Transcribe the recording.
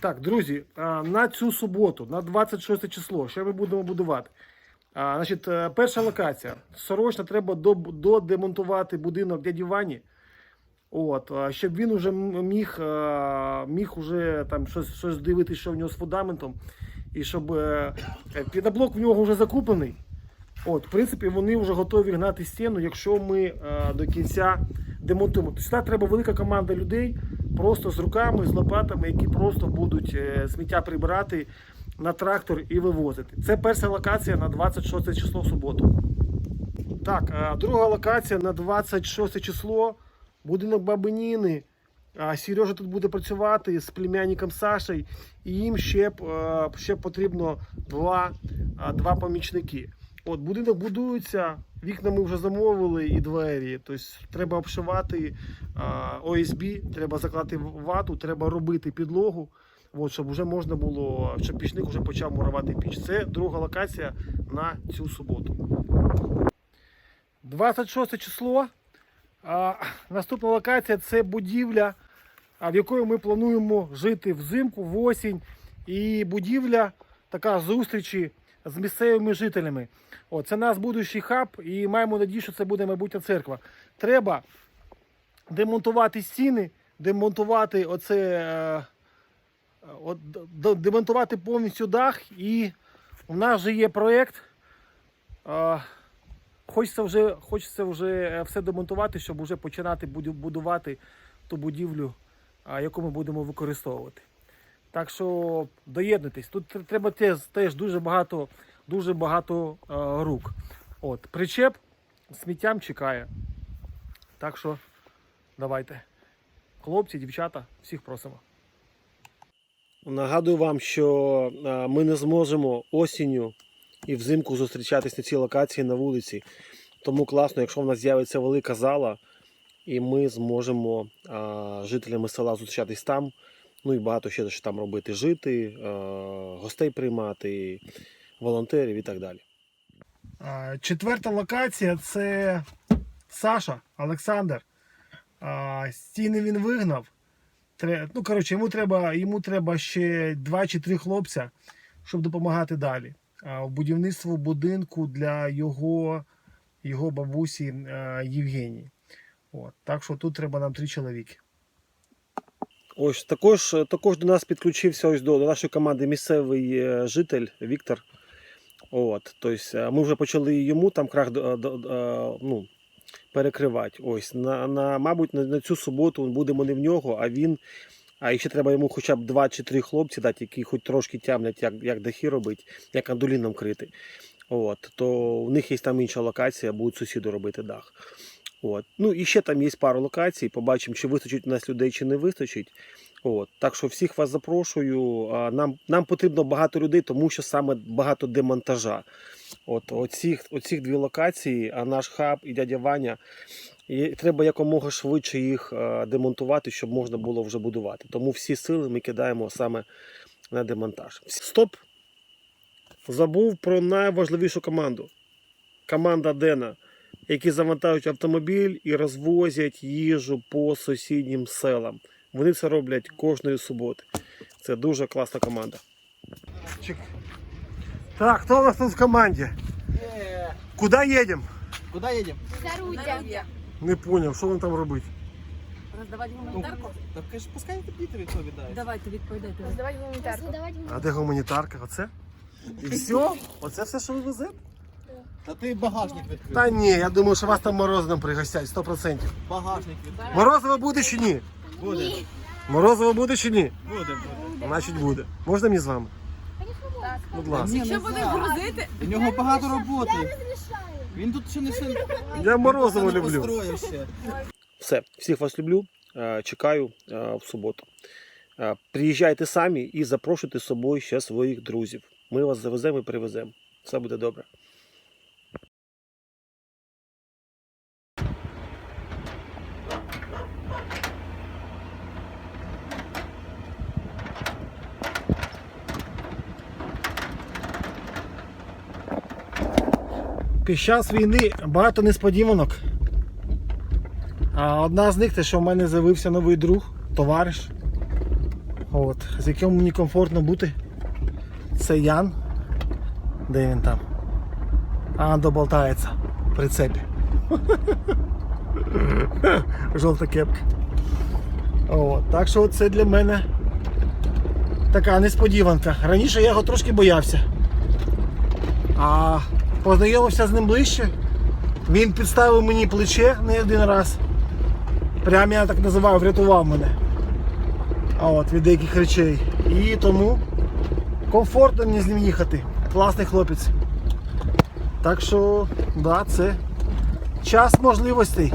Так, друзі, на цю суботу, на 26 число, що ми будемо будувати? А, значить, е, перша локація. Срочно треба додемонтувати будинок дяді Вані. От, щоб він уже міг, міг уже там щось, щось дивитися, що в нього з фундаментом. І щоб е, е, піноблок в нього вже закуплений. От, в принципі, вони вже готові гнати стіну, якщо ми до кінця демонтуємо. Тобто сюди треба велика команда людей, просто з руками, з лопатами, які просто будуть е, сміття прибирати на трактор і вивозити. Це перша локація на 26 число суботу. Так, друга локація на 26 число. Будинок Баби Ніни. А Сережа тут буде працювати з племянником Сашею, і їм ще, е, ще потрібно два, два помічники. От будинок будується, вікна ми вже замовили і двері. Тобто треба обшивати ОСБ, треба закладати вату, треба робити підлогу. От, щоб вже можна було, щоб пічник вже почав мурувати піч. Це друга локація на цю суботу. 26 число. А, наступна локація це будівля, в якої ми плануємо жити взимку, в осінь. І будівля така зустрічі з місцевими жителями. О, це наш будущий хаб, і маємо надію, що це буде майбутня церква. Треба демонтувати стіни, демонтувати оце, е, от, демонтувати повністю дах. І у нас вже є проєкт. Е, Хочеться вже, хочеться вже е, все демонтувати, щоб вже починати будувати ту будівлю, яку ми будемо використовувати. Так що доєднуйтесь. Тут треба теж, теж дуже багато, дуже багато е, рук. От, причеп сміттям чекає. Так що давайте. Хлопці, дівчата, всіх просимо. Нагадую вам, що е, ми не зможемо осінню і взимку зустрічатись на цій локації на вулиці. Тому класно, якщо в нас з'явиться велика зала, і ми зможемо жителями села зустрічатись там. Ну і багато ще що там робити. Жити, а, гостей приймати, волонтерів і так далі. Четверта локація це Саша Олександр. Стіни він вигнав. Ну, коротше, йому треба, йому треба ще два чи три хлопця, щоб допомагати далі. Будівництву будинку для його, його бабусі е, Євгенії. От. Так що тут треба нам три чоловіки. Ось також, також до нас підключився ось до, до нашої команди місцевий е, житель Віктор. От, тобто, е, ми вже почали йому там крах до- ну, перекривати. Ось, на, на, мабуть, на, на цю суботу будемо не в нього, а він. А ще треба йому хоча б два чи три хлопці дати, які хоч трошки тямлять, як, як дахи робити, як андуліном крити. От, то у них є там інша локація, будуть сусіду робити дах. От. Ну і ще там є пару локацій. Побачимо, чи вистачить у нас людей, чи не вистачить. От. Так що всіх вас запрошую. Нам, нам потрібно багато людей, тому що саме багато демонтажа. От оцих, оцих дві локації, а наш хаб і дядя Ваня. І треба якомога швидше їх е, демонтувати, щоб можна було вже будувати. Тому всі сили ми кидаємо саме на демонтаж. Стоп! Забув про найважливішу команду. Команда Дена, які завантажують автомобіль і розвозять їжу по сусіднім селам. Вони це роблять кожної суботи. Це дуже класна команда. Так, хто у нас тут в команді? Куди їдемо? Куда едем? Здоровья. Не зрозумів, що вони там робити. Роздавати гуманітарку? Так конечно, пускай Питер відповідає. Давайте відповідайте. Роздавати гуманітарку. А де гуманітарка? Оце? І все? Оце все, що ви везете? Та ти багажник відкрив. Та ні, я думаю, що вас там морозивом пригостять, 100%. Багажник відкрив. Морозиво буде чи ні? Буде. Морозиво буде чи ні? Буде, буде. Значить буде. Можна мені з вами? Будь ласка. Якщо будеш грузити, У нього багато роботи. Він тут ще не все. Я морозиво люблю. построїв ще. Все, всіх вас люблю. Е, Чекаю е, в суботу. Е, Приїжджайте самі і запрошуйте з собою ще своїх друзів. Ми вас завеземо і привеземо. Все буде добре. Під час війни багато несподіванок. А одна з них те, що в мене з'явився новий друг, товариш. От, з яким мені комфортно бути. Це Ян. Де він там? А, доболтається в прицепі. Жовта кепка. От, так що це для мене така несподіванка. Раніше я його трошки боявся. А познайомився з ним ближче. Він підставив мені плече не один раз. Прям я так називаю, врятував мене. А от від деяких речей. І тому комфортно мені з ним їхати. Класний хлопець. Так що, да, це час можливостей.